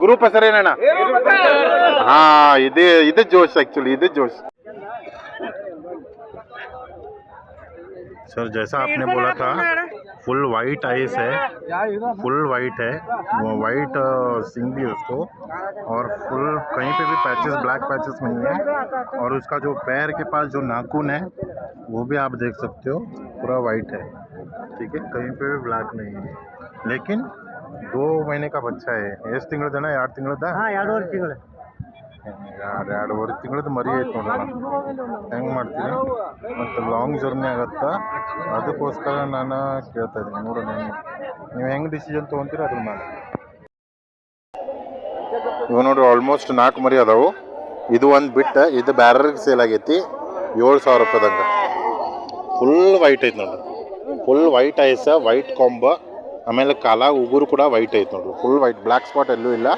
Group हाँ ಹಾ ಇದೇ ಇದು सर जैसा आपने बोला था फुल वाइट आइस है फुल वाइट है वो वाइट सिंग uh, भी उसको और फुल कहीं पे भी पैचेस ब्लैक पैचेस नहीं है और उसका जो पैर के पास जो नाखून है वो भी आप देख सकते हो पूरा वाइट है ठीक है कहीं पे भी ब्लैक नहीं है लेकिन दो महीने का बच्चा है ಎಷ್ಟು ತಿಂಗಳದಣ್ಣ ಎರಡು ತಿಂಗಳದ ಹಾಂ ಎರಡೂವರೆ ತಿಂಗಳು ಎರಡು ಎರಡೂವರೆ ತಿಂಗಳದ ಮರಿ ಐತೆ ನೋಡೋಣ ಹೆಂಗೆ ಮಾಡ್ತೀರಿ ಮತ್ತು ಲಾಂಗ್ ಜರ್ನಿ ಆಗತ್ತಾ ಅದಕ್ಕೋಸ್ಕರ ನಾನು ಕೇಳ್ತಾ ಇದ್ದೀನಿ ನೋಡೋಣ ಹೆಂಗೆ ನೀವು ಹೆಂಗೆ ಡಿಸಿಷನ್ ತೊಗೊಂತೀರಿ ಅದ್ರ ಮಾಡಿ ಇವು ನೋಡ್ರಿ ಆಲ್ಮೋಸ್ಟ್ ನಾಲ್ಕು ಮರಿ ಅದಾವು ಇದು ಒಂದು ಬಿಟ್ಟು ಇದು ಬ್ಯಾರರ್ಗೆ ಸೇಲ್ ಆಗೈತಿ ಏಳು ಸಾವಿರ ರೂಪಾಯಿದಂಗೆ ಫುಲ್ ವೈಟ್ ಐತೆ ನೋಡ್ರಿ ಫುಲ್ ವೈಟ್ ಐಸ ವೈಟ್ ಕೊಂಬ ಆಮೇಲೆ ಕಾಲ ಉಗುರು ಕೂಡ ವೈಟ್ ಐತೆ ನೋಡ್ರಿ. ಫುಲ್ ವೈಟ್ ಬ್ಲ್ಯಾಕ್ ಸ್ಪಾಟ್ ಎಲ್ಲೂ ಇಲ್ಲ.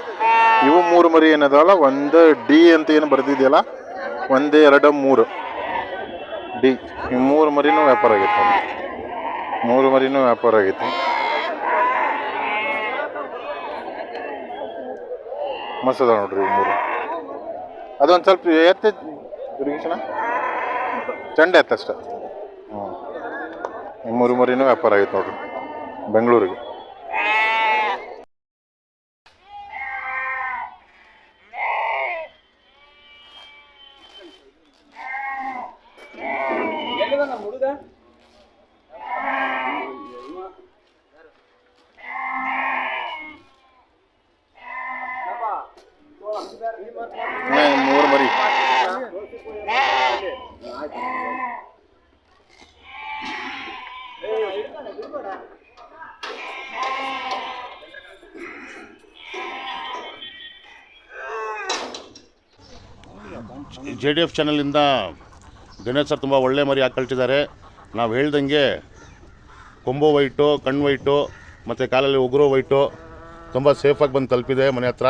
ಇವು ಮೂರು ಮರಿ ಏನದಾವಲ್ಲ ಒಂದು ಡಿ ಅಂತ ಏನು ಬರೆದಿದೆಯಲ್ಲ, ಒಂದು, ಎರಡು, ಮೂರು. ಡಿ ಈ ಮೂರು ಮರಿನೂ ವ್ಯಾಪಾರ ಆಗೈತೆ ಮೂರು ಮರಿನೂ ವ್ಯಾಪಾರ ಆಗೈತಿ. ಮಸ್ತ್ ನೋಡ್ರಿ ಮೂರು. ಅದೊಂದು ಸ್ವಲ್ಪ ಎತ್ತ ದುರ್ಗೇಶನ ಚಂಡ ಎತ್ತಷ್ಟ ಹ್ಞೂ ಮೂರು ಮರಿನೂ ವ್ಯಾಪಾರ ಆಗೈತೆ ನೋಡ್ರಿ. ಬೆಂಗಳೂರಿಗೆ ಹಾ, ಈ ಮೂರು ಮರಿ ಜೆ ಡಿ ಎಫ್ ಚಾನಲಿಂದ ಗಣೇಶ್ ಸರ್ ತುಂಬ ಒಳ್ಳೆ ಮರಿ ಹಾಕಿ ಕಳ್ಸಿದ್ದಾರೆ. ನಾವು ಹೇಳ್ದಂಗೆ ಕೊಂಬು ವೈಟು ಕಣ್ಣು ವೈಟು ಮತ್ತು ಕಾಲಲ್ಲಿ ಉಗುರು ವೈಟು ತುಂಬ ಸೇಫಾಗಿ ಬಂದು ತಲುಪಿದೆ ಮನೆ ಹತ್ರ.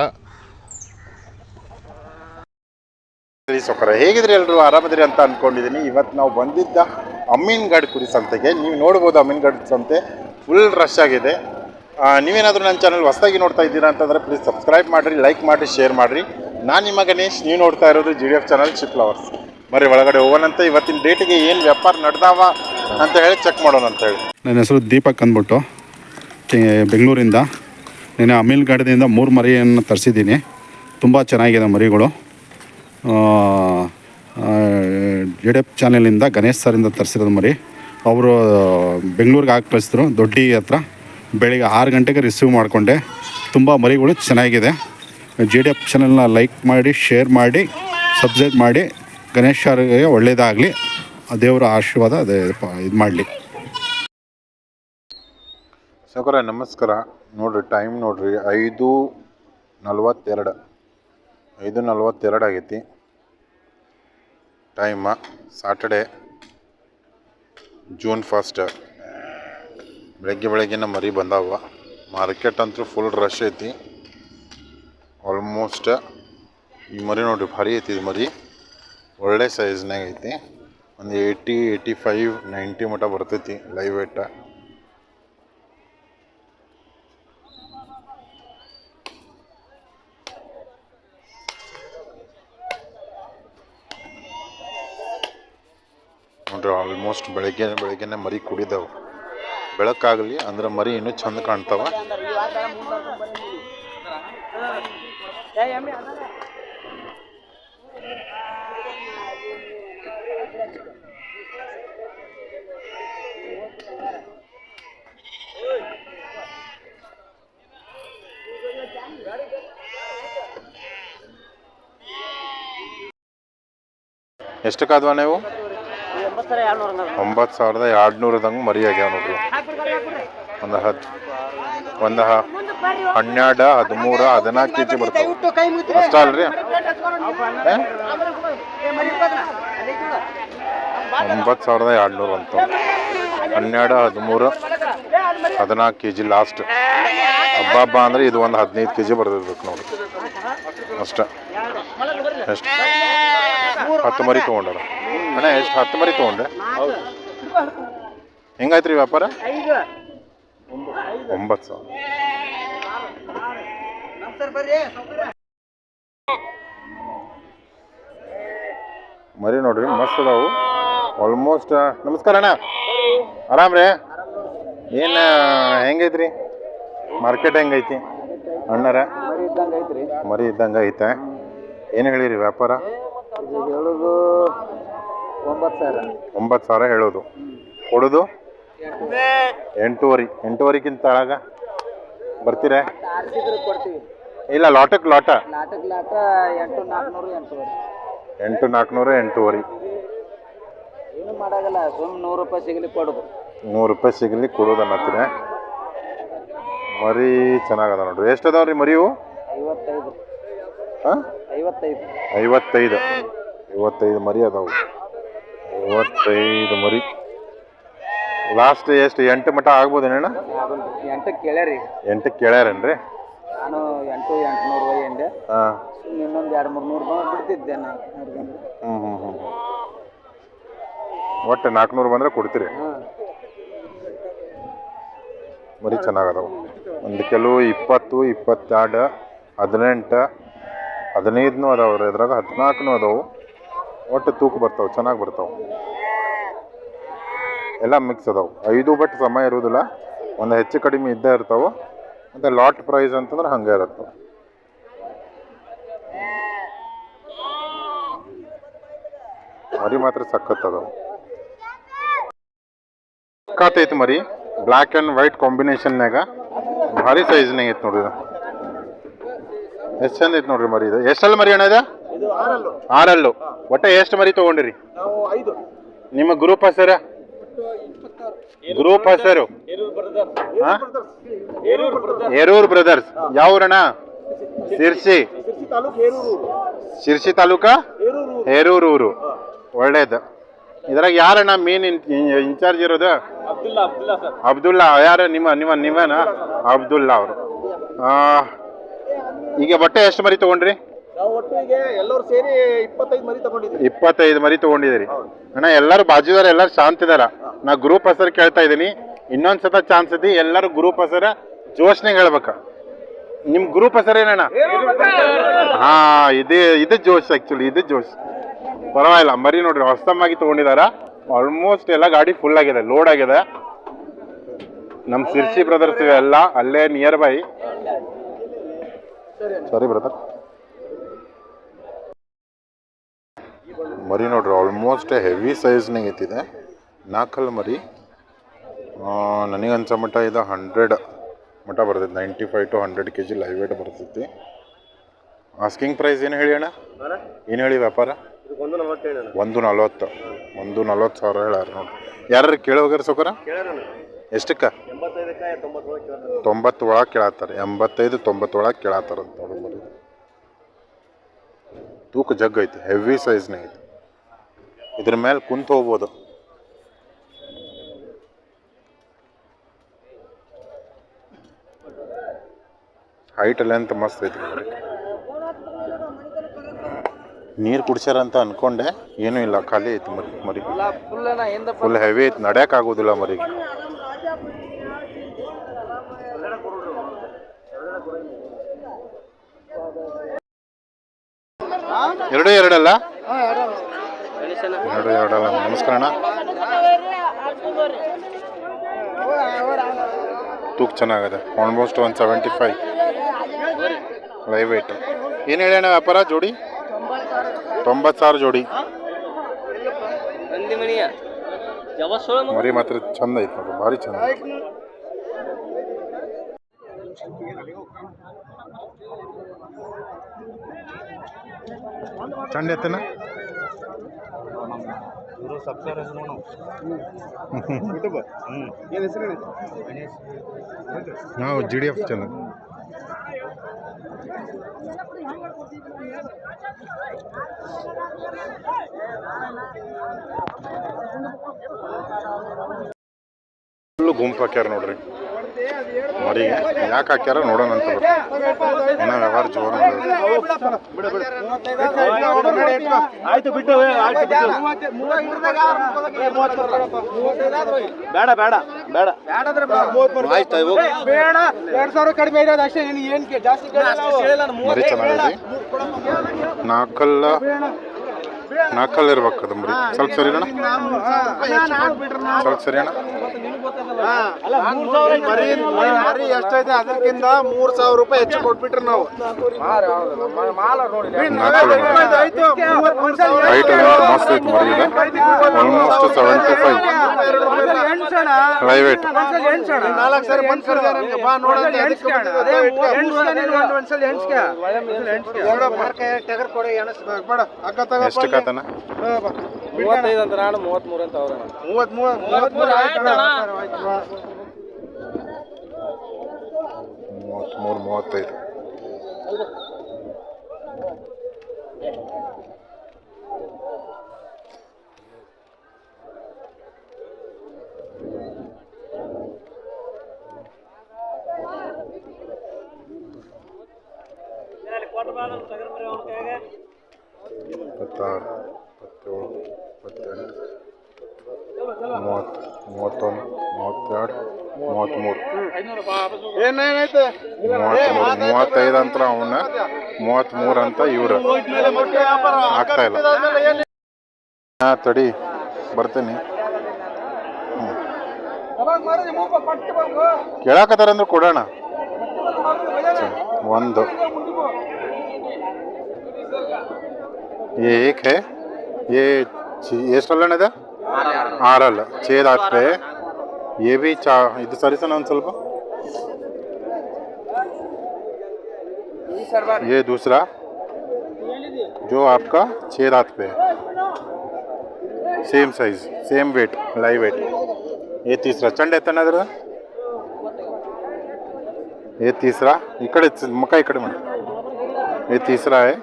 ಸೊಕರ ಹೇಗಿದ್ರೆ ಎಲ್ಲರೂ ಆರಾಮದಿರಿ ಅಂತ ಅನ್ಕೊಂಡಿದ್ದೀನಿ ಇವತ್ತು ನಾವು ಬಂದಿದ್ದ ಅಮೀನ್ಗಢ್ ಕುರಿ ಸಂತೆಗೆ. ನೀವು ನೋಡ್ಬೋದು ಅಮೀನ್ಗಢ್ ಸಂತೆ ಫುಲ್ ರಶ್ ಆಗಿದೆ. ನೀವೇನಾದರೂ ನನ್ನ ಚಾನಲ್ ಹೊಸದಾಗಿ ನೋಡ್ತಾ ಇದ್ದೀರಾ ಅಂತಂದರೆ ಪ್ಲೀಸ್ ಸಬ್ಸ್ಕ್ರೈಬ್ ಮಾಡಿರಿ ಲೈಕ್ ಮಾಡಿರಿ ಶೇರ್ ಮಾಡಿರಿ. ನಾನು ನಿಮ್ಮ ಗಣೇಶ್, ನೀವು ನೋಡ್ತಾ ಇರೋದು G D F channel sheep lovers ಮರಿ ಒಳಗಡೆ ಹೋಗೋಣಂತ ಇವತ್ತಿನ ಡೇಟಿಗೆ ಏನು ವ್ಯಾಪಾರ ನಡೆದಾವ ಅಂತ ಹೇಳಿ ಚೆಕ್ ಮಾಡೋಣ ಅಂತ ಹೇಳಿ. ನನ್ನ ಹೆಸರು ದೀಪಕ್ ಅಂದ್ಬಿಟ್ಟು ಬೆಂಗಳೂರಿಂದ. ನಿನ್ನೆ ಅಮಿಲ್ ಗಾರ್ಡನಿಂದ ಮೂರು ಮರಿಯನ್ನು ತರಿಸಿದ್ದೀನಿ. ತುಂಬ ಚೆನ್ನಾಗಿದೆ ಮರಿಗಳು. ಜಿ ಡಿ ಎಫ್ ಚಾನಲಿಂದ ಗಣೇಶ್ ಸರಿಂದ ತರಿಸಿರೋದು ಮರಿ. ಅವರು, ಬೆಂಗಳೂರಿಗೆ ಹಾಕಿ ಕಳಿಸಿದ್ರು, ದೊಡ್ಡಿ ಹತ್ರ. ಬೆಳಿಗ್ಗೆ ಆರು ಗಂಟೆಗೆ ರಿಸೀವ್ ಮಾಡಿಕೊಂಡೆ. ತುಂಬ ಮರಿಗಳು ಚೆನ್ನಾಗಿದೆ. ಜೆ ಡಿ ಎಫ್ ಚಾನಲ್ನ ಲೈಕ್ ಮಾಡಿ ಶೇರ್ ಮಾಡಿ ಸಬ್ಸ್ಕ್ರೈಬ್ ಮಾಡಿ. ಗಣೇಶ ಅವರಿಗೆ ಒಳ್ಳೆಯದಾಗಲಿ ದೇವರ ಆಶೀರ್ವಾದ ಅದೇ ಇದು ಮಾಡಲಿ. ಸಕರ ನಮಸ್ಕಾರ. ನೋಡ್ರಿ ಟೈಮ್ ನೋಡ್ರಿ. ಐದು ನಲ್ವತ್ತೆರಡು. ಐದು ನಲ್ವತ್ತೆರಡು ಆಗೈತಿ. ಟೈಮ ಸಾಟರ್ಡೆ ಜೂನ್ ಫಸ್ಟ್ ಬೆಳಗ್ಗೆ ಬೆಳಗ್ಗೆನ ಮರಿ ಬಂದಾವ. ಮಾರ್ಕೆಟ್ ಅಂತೂ ಫುಲ್ ರಶ್ ಐತಿ. ಆಲ್ಮೋಸ್ಟ್ ಈ ಮರಿ ನೋಡ್ರಿ, ಭಾರಿ ಐತಿ ಇದು ಮರಿ. ಒಳ್ಳೆ ಸೈಜ್ನಾಗ ಐತಿ. ಒಂದು ಏಯ್ಟಿ ಏಯ್ಟಿ ಫೈವ್ ನೈಂಟಿ ಮಟ ಬರ್ತೈತಿ ಲೈವ್ ವೇಟ ನೋಡ್ರಿ ಆಲ್ಮೋಸ್ಟ್ ಬೆಳಗ್ಗೆ, ಬೆಳಗ್ಗೆನೆ ಮರಿ ಕುಡಿದವು. ಬೆಳಕಾಗಲಿ ಅಂದ್ರೆ ಮರಿ ಇನ್ನೂ ಚಂದ ಕಾಣ್ತಾವ. ಎಷ್ಟಕ್ಕಾದ್ವ ನೀವು? ಎರಡು ಒಂಬತ್ತು ಸಾವಿರದ ಎರಡುನೂರದಂಗೆ ಮರಿ ಆಗ್ಯಾವ ನೋಡ್ರಿ ಒಂದು ಹತ್ತು ಒಂದು ಹ ಹನ್ನೆರಡು ಹದಿಮೂರು ಹದಿನಾಲ್ಕು ಕೆ ಜಿ ಬರ್ತಾವೆ. ಅಷ್ಟ ಅಲ್ರಿ? ಒಂಬತ್ತು ಸಾವಿರದ ಎರಡುನೂರು ಅಂತ ಹನ್ನೆರಡು ಹದಿಮೂರು ಹದಿನಾಲ್ಕು ಕೆ ಜಿ ಲಾಸ್ಟ್ ಹಬ್ಬ ಹಬ್ಬ ಅಂದರೆ ಇದು ಒಂದು ಹದಿನೈದು ಕೆ ಜಿ ಬರ್ದಿರ್ಬೇಕು ನೋಡಿ. ಅಷ್ಟ. ಎಷ್ಟು? ಹತ್ತು ಮರಿ ತೊಗೊಂಡಾರ? ಅಣ್ಣ ಎಷ್ಟು? ಹತ್ತು ಮರಿ ತೊಗೊಂಡೆ. ಹೆಂಗಾಯ್ತು ರೀ ವ್ಯಾಪಾರ ಒಂಬತ್ತು ಸಾವಿರ. ಮರಿ ನೋಡ್ರಿ, ಮಸ್ತ್ ಅದಾವು. ಆಲ್ಮೋಸ್ಟ್ ನಮಸ್ಕಾರ ಅಣ್ಣ. ಆರಾಮ್ ರೀ? ಏನು ಹೆಂಗೈತ್ರಿ? ಮಾರ್ಕೆಟ್ ಹೆಂಗೈತಿ? ಅಣ್ಣರ? ಮರಿ ಇದ್ದಂಗೆ ಐತೆ. ಏನು ಹೇಳಿರಿ ವ್ಯಾಪಾರ? ಹೇಳೋದು ಒಂಬತ್ತು ಸಾವಿರ ಒಂಬತ್ತು ಸಾವಿರ ಹೇಳೋದು. ಕೊಡೋದು? ಎಂಟೂವರೆ. ಎಂಟೂವರೆಗಿಂತ ತಳಗ. ಬರ್ತೀರಾ? ಇಲ್ಲ ಲಾಟಕ್ಕೆ ಲಾಟ. ನಾಟಕ ಲಾಟ ಎಂಟು ನಾಲ್ಕುನೂರು ಎಂಟುವರೆ. ಎಂಟು ನಾಲ್ಕುನೂರು ಎಂಟೂವರೆ. ಏನು ಮಾಡಾಗಲ್ಲ ಸುಮ್ಮನೆ ನೂರು ರೂಪಾಯಿ ಸಿಗಲಿ ಕೊಡೋದು. ನೂರು ರೂಪಾಯಿ ಸಿಗಲಿ ಕೊಡೋದು ಅನ್ನತ್ತೀರ. ಮರಿ ಚೆನ್ನಾಗದ ನೋಡ್ರಿ. ಎಷ್ಟು ಅದಾವ ರೀ ಮರಿವು ಐವತ್ತೈದು. ಹಾಂ ಐವತ್ತೈದು. ಐವತ್ತೈದು. ಐವತ್ತೈದು ಮರಿ ಅದಾವು. ಐವತ್ತೈದು ಮರಿ. ಲಾಸ್ಟ್ ಎಷ್ಟು? ಎಂಟು ಮಟ ಆಗ್ಬೋದೇನಣ್ಣ? ಎಂಟಕ್ಕೆ ಕೇಳ್ಯಾರಿ ಎಂಟಕ್ಕೆ ಕೇಳ್ಯಾರೇನ್ರಿ? ನಾನು ಎಂಟು ಎಂಟುನೂರು ರೂಪಾಯಿ ಅಂದೆ. ಹಾಂ. ಸುಮ್ಮನೆ ಇನ್ನೊಂದು ಎರಡು ಮೂರು ನೂರು ರೂಪಾಯಿ ಬಿಡ್ತಿದ್ದೆ ನಾನು ಮೂರು ಗಂಟೆ ಹ್ಞೂ ಹ್ಞೂ ಹ್ಞೂ ಒಟ್ಟು ನಾಲ್ಕುನೂರು ಬಂದರೆ ಕೊಡ್ತೀರಿ? ಬರಿ ಮರಿ ಚೆನ್ನಾಗದಾವು. ಒಂದು ಕೆಲವು ಇಪ್ಪತ್ತು ಇಪ್ಪತ್ತೆರಡು ಹದಿನೆಂಟು ಹದಿನೈದನೂ ಅದಾವ ರೀ. ಇದ್ರಾಗ ಹದಿನಾಲ್ಕನೂ ಅದಾವು. ಒಟ್ಟು ತೂಕ ಬರ್ತಾವೆ ಚೆನ್ನಾಗಿ ಬರ್ತಾವೆ. ಎಲ್ಲ ಮಿಕ್ಸ್ ಅದಾವೆ. ಐದು ಬಟ್ ಸಮ ಇರೋದಿಲ್ಲ ಒಂದು ಹೆಚ್ಚು ಕಡಿಮೆ ಇದ್ದೇ ಇರ್ತಾವೆ. ಮತ್ತು ಲಾಟ್ ಪ್ರೈಸ್ ಅಂತಂದ್ರೆ ಹಂಗೆ ಇರುತ್ತೆ. ಮರಿ ಮಾತ್ರ ಸಖತ್ ಐತಿ ಮರಿ. ಬ್ಲ್ಯಾಕ್ ಆ್ಯಂಡ್ ವೈಟ್ ಕಾಂಬಿನೇಷನ್ನಾಗ ಭಾರಿ ಸೈಜ್ನಾಗ ಐತೆ ನೋಡ್ರಿ ಎಷ್ಟು ಚಂದ ಐತೆ ನೋಡ್ರಿ ಮರಿ ಇದು. ಎಷ್ಟಲ್ಲಿ ಮರಿ ಅಣ್ಣ ಇದು? ಎಲ್ ಆರಲ್ಲು. ಒಟ್ಟ ಎಷ್ಟು ಮರಿ ತೊಗೊಂಡಿರಿ? ನಿಮ್ಮ ಗ್ರೂಪ್ ಹೆಸರು ಗ್ರೂಪ್ ಹೆಸರು? ಹೇರೂರ್ ಬ್ರದರ್ಸ್ ಯಾವ ಊರಣ್ಣ ಶಿರ್ಸಿ. ಶಿರ್ಸಿ. ತಾಲೂಕಾ ಹೇರೂರು ಊರು. ಒಳ್ಳೇದು. ಇದ್ರಾಗ ಯಾರಣ್ಣ ಮೇನ್ ಇನ್ಚಾರ್ಜ್ ಇರೋದು? ಅಬ್ದುಲ್ಲಾ ಯಾರು ನಿಮ್ಮ ನಿಮ್ಮ ನಿಮ್ಮನ ಅಬ್ದುಲ್ಲಾ ಅವರು. ಈಗ ಬಟ್ಟೆ ಎಷ್ಟು ಮರಿ ತಗೊಂಡ್ರಿ? ನಾವು ಒಟ್ಟಿಗೆ ಎಲ್ಲರೂ ಸೇರಿ ಇಪ್ಪತ್ತೈದು ಮರಿ ತಗೊಂಡಿದ್ದೀವಿ. ಇಪ್ಪತ್ತೈದು ಮರಿ ತಗೊಂಡಿದ್ದೀರಿ. ಅಣ್ಣ ಎಲ್ಲರೂ ಬಾಜುದಾರ ಎಲ್ಲರೂ ಶಾಂತ ಇದಾರ? ನಾ ಗ್ರೂಪ್ ಹೆಸರು ಕೇಳ್ತಾ ಇದ್ದೀನಿ. ಇನ್ನೊಂದ್ಸತ ಚಾನ್ಸ್ ಇದೆ ಎಲ್ಲರೂ ಗ್ರೂಪ್ ಹೆಸರ ಜೋಶ್ನೆ ಹೇಳ್ಬೇಕ. ನಿಮ್ ಗ್ರೂಪ್ ಹೆಸರು ಏನಣ್ಣ? ಹಾ ಇದು ಇದು ಜೋಶ್ ಆಕ್ಚುಲಿ ಇದು ಜೋಶ್. ಪರವಾಗಿಲ್ಲ ಮರಿ ನೋಡ್ರಿ ಹೊಸಮಾಗಿ ತಗೊಂಡಿದಾರ. ಆಲ್ಮೋಸ್ಟ್ ಎಲ್ಲ ಗಾಡಿ ಫುಲ್ ಆಗಿದೆ ಲೋಡ್ ಆಗಿದೆ. ನಮ್ಮ ಸಿರ್ಸಿ ಬ್ರದರ್ಸ್ ಎಲ್ಲ ಅಲ್ಲೇ ನಿಯರ್ ಬೈ ಸರಿ ಬ್ರದರ್ ಮರಿ ನೋಡ್ರಿ ಆಲ್ಮೋಸ್ಟ್ ಹೆವಿ ಸೈಜ್ನಾಗ ಐತಿದೆ ನಾಲ್ಕಲ್ ಮರಿ. ನನಗನ್ಸೋ ಅನ್ಸೋ ಮಟ್ಟ ಇದು ಹಂಡ್ರೆಡ್ ಮಟ್ಟ ಬರ್ತೈತಿ ninety five to hundred K G live weight ಬರ್ತೈತಿ. ಆಸ್ಕಿಂಗ್ ಪ್ರೈಸ್ ಏನು ಹೇಳಿ ಅಣ್ಣ? ಏನು ಹೇಳಿ ವ್ಯಾಪಾರ? ಒಂದು ನಲವತ್ತು. ಒಂದು ನಲ್ವತ್ತು ಸಾವಿರ ಹೇಳ್ಯಾರ ನೋಡಿ ಯಾರು ಕೇಳೋಗ್ಯಾರ ಸೌಕರ? ಎಷ್ಟಕ್ಕೆ? ತೊಂಬತ್ತೊಳಗೆ ತೊಂಬತ್ತು ಒಳಗೆ ಕೇಳತ್ತಾರೆ. ಎಂಬತ್ತೈದು ತೊಂಬತ್ತು ಒಳಗೆ ಕೇಳತ್ತಾರ ಅಂತ ನೋಡ್ರಿ ಮರಿ. ತೂಕ ಜಗ್ ಐತಿ ಹೆವಿ ಸೈಜ್ ಐತಿ. ಇದ್ರ ಮೇಲೆ ಕುಂತ ಹೋಗ್ಬೋದು. ಹೈಟ್ ಲೆಂತ್ ಮಸ್ತ್ ಐತಿ. ನೀರು ಕುಡಿಸ್ಯಾರ ಅಂತ ಅನ್ಕೊಂಡೆ ಏನೂ ಇಲ್ಲ ಖಾಲಿ ಐತಿ ಮರಿ ಮರಿ. ಫುಲ್ ಹೆವಿ ಐತಿ ನಡ್ಯಾಕ ಆಗೋದಿಲ್ಲ ಮರಿಗೆ. ಎರಡು ಎರಡಲ್ಲ? ಎರಡು. ಎರಡಲ್ಲ. ನಮಸ್ಕಾರ ಅಣ್ಣ ತೂಕ ಚೆನ್ನಾಗಿದೆ. Almost one seventy five live weight ಏನು ಹೇಳೋಣ ವ್ಯಾಪಾರ? ಜೋಡಿ? ತೊಂಬತ್ತು ಸಾವಿರ ಜೋಡಿ. ಮರಿ ಮಾತ್ರ ಚಂದ ಐತೆ ನೋಡ್ರಿ ಭಾರಿ ಚಂದ. ಐತಿ ಎತ್ತನ? ನಾವು G D F channel full ಗುಂಪು ಹಾಕ್ಯಾರ ನೋಡ್ರಿ. ಮರಿಗೆ ಯಾಕೆ ಹಾಕ್ಯಾರ ನೋಡೋಣ ಅಂತ ಏನೋ ವ್ಯವಹಾರ ಜೋರು ಆಯ್ತು ಬಿಟ್ಟು ಬೇಡ ಬೇಡ ಬೇಡ. ಆಯ್ತು ಬೇಡ. ಎರಡ್ ಸಾವಿರ ಕಡಿಮೆ ಇರೋದು ಅಷ್ಟೇ ಏನು ಏನ್ ಜಾಸ್ತಿ. ಮರಿ ನಾಲ್ಕಲ್ಲ ನಾಲ್ಕಲ್ಲ ಇರ್ಬೇಕು ಅದು ಮರಿ ಸ್ವಲ್ಪ ಸರಿ ಅಣ್ಣ. ಸ್ವಲ್ಪ ಸರಿ ಅಣ್ಣ. ಮರಿ ಮರಿ ಎಷ್ಟೈತೆ ಅದಕ್ಕಿಂತ ಮೂರ್ ಸಾವಿರ ರೂಪಾಯಿ ಹೆಚ್ಚು ಕೊಟ್ಬಿಟ್ರಿ ನಾವು. ಮಸ್ತ್ ಐತೆ ಮರಿ ಇದೆ ಆಲ್ಮೋಸ್ಟ್ ಸೆವೆಂಟಿ ಫೈವ್ ನಾಲ್ಕು ಸರಿ ಬಂದ್. ಬಾ ನೋಡೋಣ ಎಷ್ಟು ಕತನ ಮೂವತ್ತೈದು ಅಂತ ನಾನು ಮೂವತ್ಮೂರು ಅಂತ ಅವ್ರ. ಮೂವತ್ತ್ಮೂರು ಮೂವತ್ತೈದು. ಇಪ್ಪತ್ತಾರು ಇಪ್ಪತ್ತೇಳು ಮೂವತ್ತೆರಡು ಮೂವತ್ತೈದು ಅಂತ ಅವನ್ನ ಮೂವತ್ತ್ಮೂರು ಅಂತ ಇವರು ಆಗ್ತಾ ಇಲ್ಲ ತಡಿ ಬರ್ತೀನಿ ಕೇಳಾಕತ್ತಾರ ಅಂದ್ರೆ ಕೊಡೋಣ ಒಂದು ये एक है ये ची- ಎಷ್ಟು ಅಲ್ಲಣ್ಣ ಇದೆ ಆರಲ್ಲ ಛೇದ್ ಆಗ್ತದೆ ये भी ಚಾ ಇದು ಸರಿಸಣ ಒಂದು ಸ್ವಲ್ಪ ये दूसरा जो आपका छः दांत पे है same size same weight live weight ये तीसरा चंड ಎತ್ತಣ್ಣ ಅದ್ರ ये तीसरा ಈ ಕಡೆ च- ಮುಖ ಈ ಕಡೆ ಮಾಡಿ ये तीसरा है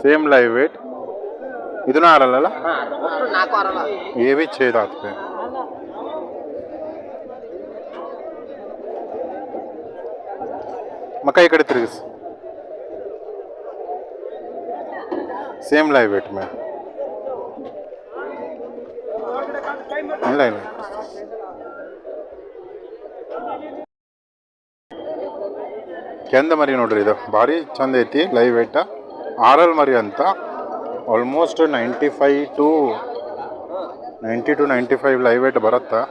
सेम लाइव वेट ಇದನ್ನ ಆರಲ್ಲ ये भी छः दांत पे है ಮಕ್ಕ ಈ ಕಡೆ ತಿರುಗಿಸಿ ಸೇಮ್ ಲೈವ್ ವೇಟ್ ಮೇ ಇಲ್ಲ ಇಲ್ಲ ಕೆಂದ ಮರಿ ನೋಡ್ರಿ ಇದು. ಭಾರಿ ಚಂದ ಐತಿ ಲೈವ್ ವೇಟ ಆರಲ್ ಮರಿ ಅಂತ. Almost ninety five to ninety two ninety five live weight ಬರುತ್ತಾ?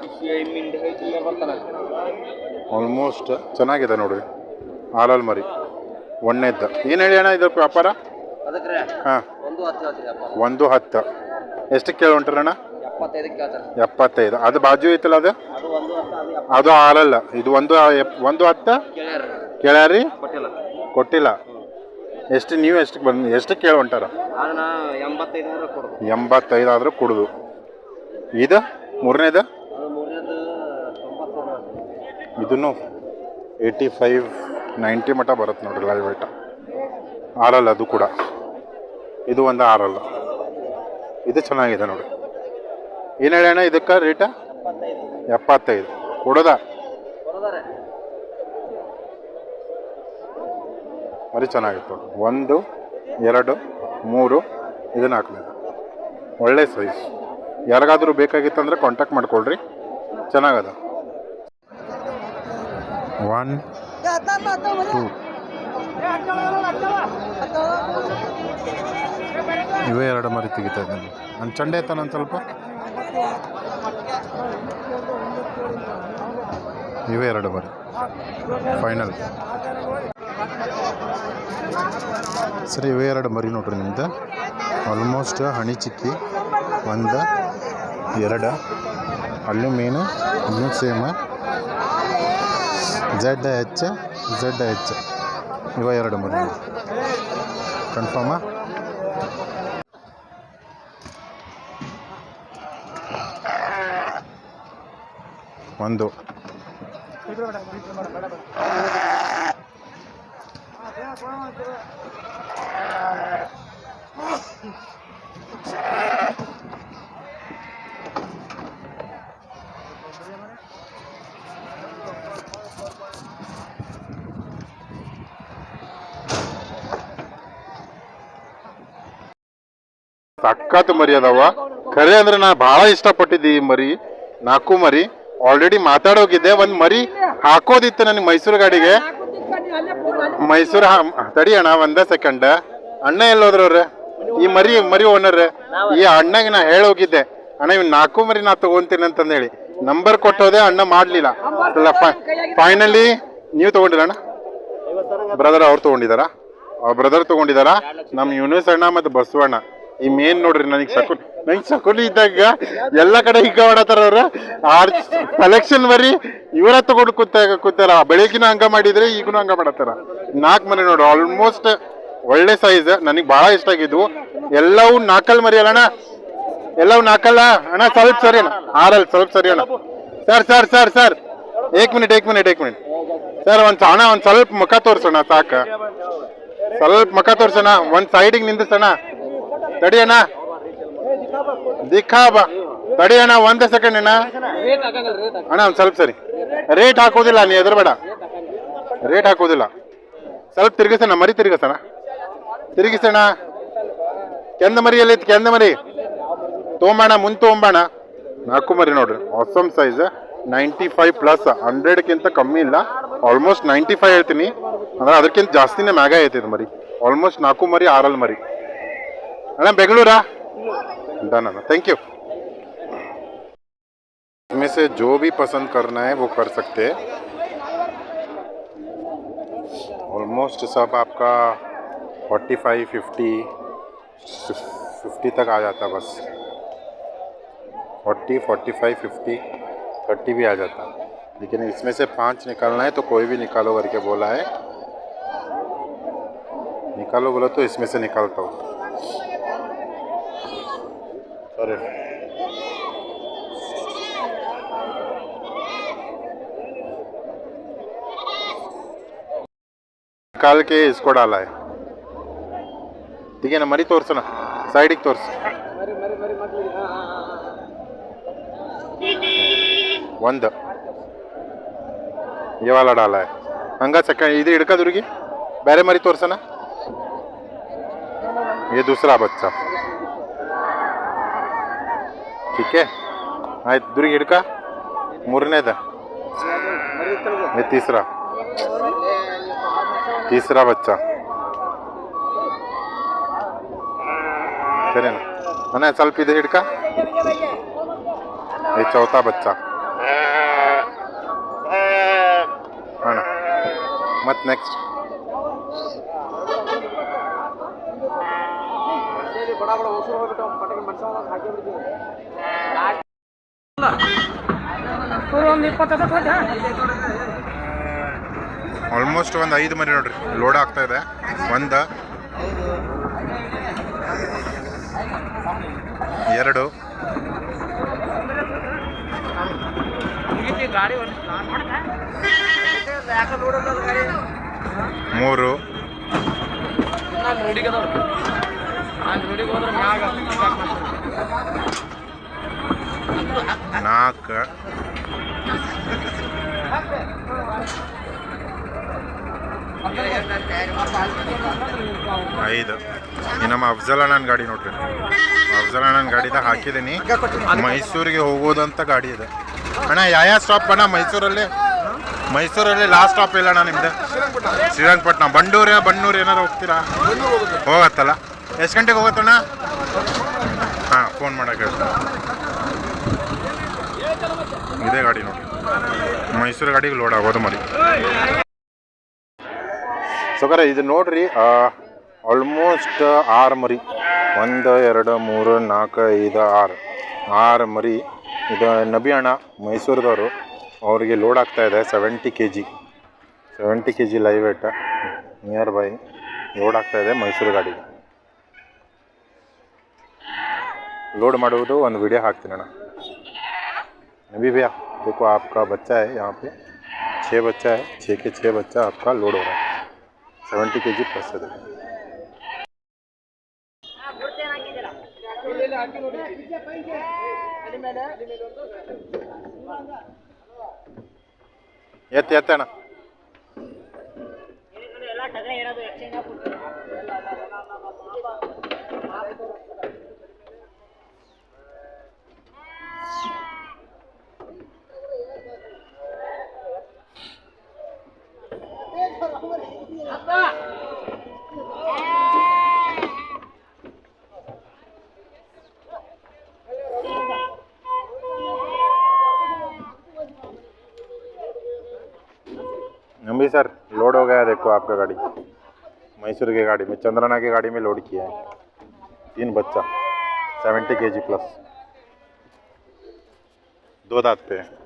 ಆಲ್ಮೋಸ್ಟ್ ಚೆನ್ನಾಗಿದೆ ನೋಡ್ರಿ ಆರಲ್ ಮರಿ. ಒಣ್ಣೆದ್ದ ಏನು ಹೇಳಿ ಅಣ್ಣ ಇದ್ರ ವ್ಯಾಪಾರ? ಹಾಂ. ಒಂದು ಹತ್ತು ಎಷ್ಟು ಕೇಳಿ ಹೊಂಟ್ರಣ್ಣ ಎಪ್ಪತ್ತೈದಕ್ಕೆ ಕೇಳ್ತಾರೆ. ಎಪ್ಪತ್ತೈದು. ಅದು ಬಾಜು ಐತಲ್ಲ ಅದು? ಅದು ಆರಲ್ಲ. ಇದು ಒಂದು ಒಂದು ಹತ್ತು? ಕೇಳ್ಯಾರ ಕೊಟ್ಟಿಲ್ಲ. ಕೊಟ್ಟಿಲ್ಲ. ಎಷ್ಟು ನೀವು ಎಷ್ಟು ಬಂದು ಎಷ್ಟು ಕೇಳಿ ಹೊಂಟಾರ? ಅದನ್ನ ಎಂಬತ್ತೈದು ನೂರ ಕೊಡೋದು. ಎಂಬತ್ತೈದು ಆದರೂ ಕುಡ್ದು. ಇದು ಮೂರನೇದು? ಇದನ್ನು ಏಯ್ಟಿ ಫೈವ್ ನೈಂಟಿ ಮಟ್ಟ ಬರುತ್ತೆ ನೋಡ್ರಿ ಲೈವ್ ಐಟ ಆರಲ್ಲ ಅದು ಕೂಡ. ಇದು ಒಂದು ಆರಲ್ಲ. ಇದು ಚೆನ್ನಾಗಿದೆ ನೋಡಿ ಏನು ಹೇಳೋಣ ಇದಕ್ಕೆ ರೇಟ ಎಪ್ಪತ್ತೈದು. ಕೊಡೋದ? ಮರಿ ಚೆನ್ನಾಗಿತ್ತು. ಒಂದು, ಎರಡು, ಮೂರು, ಇದನ್ನು ಹಾಕ್ಬೇಕು. ಒಳ್ಳೆ ಸೈಜ್ ಯಾರಿಗಾದರೂ ಬೇಕಾಗಿತ್ತಂದ್ರೆ ಕಾಂಟ್ಯಾಕ್ಟ್ ಮಾಡ್ಕೊಳ್ರಿ. ಚೆನ್ನಾಗದ. ಒನ್ ಟೂ ಇವೇ ಎರಡು ಮರಿ ತೆಗಿತಾ ಇದ್ದೀನಿ. ನನ್ನ ಚಂಡೆ ಐತ ನಾನು ಸ್ವಲ್ಪ? ಇವೇ ಎರಡು ಮರಿ. ಫೈನಲ್ ಸರಿ, ಇವೇ ಎರಡು ಮರಿ ನೋಡ್ರಿ ನಿಮ್ದು. ಆಲ್ಮೋಸ್ಟ್ ಹಣಿ ಚಿಕ್ಕಿ, ಒಂದು, ಎರಡು. ಅಲ್ಲೂ ಮೀನು ಇನ್ನೂ ಸೇಮ ಜಡ್ ಎಚ್ ಝೆಡ್ ಹೆಚ್ಚ ಇವ ಎರಡು ಮರಿ. ಕನ್ಫರ್ಮ ಒಂದು. ಸಕ್ಕತ್ ಮರಿ ಅದಾವ. ಖರೆ ಅಂದ್ರೆ ನಾ ಬಹಳ ಇಷ್ಟಪಟ್ಟಿದ್ದೆ ಈ ಮರಿ. ನಾಲ್ಕು ಮರಿ. ಆಲ್ರೆಡಿ ಮಾತಾಡೋಗಿದ್ದೆ. ಒಂದ್ ಮರಿ ಹಾಕೋದಿತ್ತು ನನಗೆ ಮೈಸೂರು ಗಾಡಿಗೆ. ಮೈಸೂರು ತಡಿ ಅಣ್ಣ, ಒಂದೇ ಸೆಕೆಂಡ್ ಅಣ್ಣ ಎಲ್ಲೋದ್ರವ್ರೆ ಈ ಮರಿ ಮರಿ ಓನರ್ ಈ ಅಣ್ಣಗೆ ನಾ ಹೇಳೋಗಿದ್ದೆ ಅಣ್ಣ ಇವ್ ನಾಲ್ಕು ಮರಿ ನಾ ತಗೊಂತೀನಿ ಅಂತಂದೇಳಿ. ನಂಬರ್ ಕೊಟ್ಟೋದೆ ಅಣ್ಣ ಮಾಡ್ಲಿಲ್ಲ. ಫೈನಲಿ ನೀವು ತಗೊಂಡಿಲ್ಲ ಅಣ್ಣ? ಬ್ರದರ್ ಅವ್ರು ತಗೊಂಡಿದಾರ ಅವ್ರ ಬ್ರದರ್ ತಗೊಂಡಿದಾರ ನಮ್ಮ ಯೂನಿಸ್ ಅಣ್ಣ ಮತ್ತು ಬಸವಣ್ಣ ಈ ಮೇನ್ ನೋಡ್ರಿ ನನಗೆ ಸಕು ನಂಗೆ ಸಕುಲಿ ಇದ್ದಾಗ ಎಲ್ಲ ಕಡೆ ಹಿಗ್ಗ ಮಾಡತ್ತಾರ ಅವ್ರ. ಆರ್ ಕಲೆಕ್ಷನ್ ಬರೀ ಇವರ ತಗೊಂಡು ಕೂತ ಕೂತಾರ. ಬೆಳಗಿನ ಹಂಗ ಮಾಡಿದ್ರೆ ಈಗನು ಹಂಗ ಮಾಡತ್ತಾರ. ನಾಲ್ಕು ಮನೆ ನೋಡು ಆಲ್ಮೋಸ್ಟ್ ಒಳ್ಳೆ ಸೈಜ್ ನನಗೆ ಬಹಳ ಇಷ್ಟ ಆಗಿದ್ವು. ಎಲ್ಲವೂ ನಾಕಲ್ ಮರಿ ಅಲ್ಲ ಅಣ್ಣ ಎಲ್ಲವೂ ನಾಲ್ಕಲ್ಲ ಅಣ್ಣ ಸ್ವಲ್ಪ ಸರಿ ಅಣ್ಣ. ಆರಲ್ ಸ್ವಲ್ಪ ಸರಿ ಅಣ್ಣ. Sir sir sir sir. ಏಕ್ ಮಿನಿಟ್ ಏಕ್ ಮಿನಿಟ್ ಏಕ್ ಮಿನಿಟ್. ಸರ್ ಒಂದ್ ಅಣ್ಣ ಒಂದು ಸ್ವಲ್ಪ ಮುಖ ತೋರಿಸೋಣ ಸಾಕ. ಸ್ವಲ್ಪ ಮುಖ ತೋರ್ಸೋಣ. ಒಂದು ಸೈಡಿಗೆ ನಿಂದಿಸೋಣ ತಡಿ ಅಣ್ಣ ದಿಖಾ ಬಾ ತಡಿ ಅಣ್ಣ ಒಂದೇ ಸೆಕೆಂಡ್ ಅಣ್ಣ ಅಣ್ಣ ಒಂದು ಸ್ವಲ್ಪ ಸರಿ. ರೇಟ್ ಹಾಕೋದಿಲ್ಲ, ನೀ ಎದುರು ಬೇಡ ರೇಟ್ ಹಾಕೋದಿಲ್ಲ. ಸ್ವಲ್ಪ ತಿರುಗಿಸೋಣ ಮರಿ ತಿರುಗಿಸೋಣ ತಿರುಗಿಸೋಣ ಕೆಂದ ಮರಿ ಎಲ್ಲೈತಿ ಕೆಂದ ಮರಿ. ತೊಗೊಂಬಣ ಮುಂದೆ ತೊಗೊಂಬಣ ನಾಲ್ಕು ಮರಿ ನೋಡ್ರಿ. Awesome size ninety five plus ಹಂಡ್ರೆಡ್ಕ್ಕಿಂತ ಕಮ್ಮಿ ಇಲ್ಲ. ಆಲ್ಮೋಸ್ಟ್ ನೈಂಟಿ ಫೈವ್ ಹೇಳ್ತೀನಿ. ಅಂದ್ರೆ ಅದಕ್ಕಿಂತ ಜಾಸ್ತಿನೇ ಮ್ಯಾಗ ಐತಿ ಇದು ಮರಿ. ಆಲ್ಮೋಸ್ಟ್ ನಾಲ್ಕು ಮರಿ, ಆರಲ್ ಮರಿ. ಅಣ್ಣ ಬೆಂಗಳೂರಾ डन है थैंक यू इसमें से जो भी पसंद करना है वो कर सकते हैं ऑलमोस्ट सब आपका 45 50 50 तक आ जाता है बस 40 45 50 30 भी आ जाता है लेकिन इसमें से पांच निकालना है तो कोई भी निकालो करके बोला है निकालो बोला तो इसमें से निकालता हूँ सॉरी निकाल के इसको डाला है ठीक है ना मरी तोर्स ना साइड तोर्स ಒಂದು ये वाला डाला है ಹಂಗ ಸೆಕೆಂಡ್ ಇದು ಹಿಡ್ಕದ್ರಿಗೆ ಬೇರೆ ಮರಿ ತೋರ್ಸನ ये दूसरा बच्चा ಟೀಕೆ ಆಯ್ತು, ದುರ್ಗಿ ಹಿಡ್ಕ. ಮೂರನೇದ. ತೀಸರ. ತೀಸರ ಬಚ್ಚ. ಸರಿನಾ? ಮನೆ ಸ್ವಲ್ಪ ಇದೆ ಹಿಡ್ಕ. ಈ ಚೌಥಾ ಬಚ್ಚ. ಅಣ್ಣ, ಮತ್ತು ನೆಕ್ಸ್ಟ್ ಬಡ ಬಡ ಹೊಸರು ಹೋಗ್ಬಿಟ್ಟು ಪಟಕಿ ಮನುಷ್ಯ ಹಾಕಿ ಬಿಡ್ತೀನಿ. ಆಲ್ಮೋಸ್ಟ್ ಒಂದು ಐದು ಮರಿ ನೋಡ್ರಿ ಲೋಡ್ ಆಗ್ತಾ ಇದೆ. ಒಂದು ಎರಡು. ಮೂರು. ನಾಲ್ಕು. ಐದು. ಈ ನಮ್ಮ ಅಫ್ಜಲ್ ಅಣ್ಣನ ಗಾಡಿ ನೋಡ್ರಿ. ಅಫ್ಜಲ್ ಅಣ್ಣನ ಗಾಡಿದಾಗ ಹಾಕಿದ್ದೀನಿ. ಮೈಸೂರಿಗೆ ಹೋಗೋದಂತ ಗಾಡಿ ಇದೆ. ಅಣ್ಣ, ಯಾವ ಸ್ಟಾಪ್ ಅಣ್ಣ? ಮೈಸೂರಲ್ಲಿ? ಮೈಸೂರಲ್ಲಿ ಲಾಸ್ಟ್ ಸ್ಟಾಪ್ ಇಲ್ಲ ಅಣ್ಣ ನಿಮ್ದು. ಶ್ರೀರಂಗಪಟ್ಟಣ. ಬಂಡೂರ ಬಣ್ಣೂರು ಏನಾರು ಹೋಗ್ತೀರಾ? ಹೋಗತ್ತಲ್ಲ? ಎಷ್ಟು ಗಂಟೆಗೆ ಹೋಗತ್ತಣ್ಣ? ಹಾಂ ಫೋನ್ ಮಾಡೋಕೆ ಇದೇ ಗಾಡಿ ನೋಡಿ. ಮೈಸೂರು ಗಾಡಿಗೆ ಲೋಡ್ ಆಗೋದು ಮರಿ. ಸೊಕರ ಇದು ನೋಡ್ರಿ ಆಲ್ಮೋಸ್ಟ್ ಆರು ಮರಿ. ಒಂದು, ಎರಡು, ಮೂರು, ನಾಲ್ಕು, ಐದು, ಆರು. ಆರು ಮರಿ. ಇದು ನಬಿ ಅಣ್ಣ, ಮೈಸೂರದವರು, ಅವರಿಗೆ ಲೋಡ್ ಆಗ್ತಾ ಇದೆ seventy K G seventy K G live weight nearby load ಆಗ್ತಾ ಇದೆ ಮೈಸೂರು ಗಾಡಿಗೆ. ಲೋಡ್ ಮಾಡುವುದು ಒಂದು ವಿಡಿಯೋ ಹಾಕ್ತೀನಿ ಅಣ್ಣ. नबी भैया देखो आपका बच्चा है यहाँ पे छः बच्चा है छः के छः बच्चा आपका लोड हो रहा है सेवेंटी के जी प्लस है देखो ಎತ್ತಿ ಎತ್ತಣ್ಣ नंबी सर लोड हो गया देखो आपका गाड़ी। मैसूर की गाड़ी में, चंद्रना की गाड़ी में लोड किया है। तीन बच्चा सेवेंटी के जी प्लस दो दाँत पे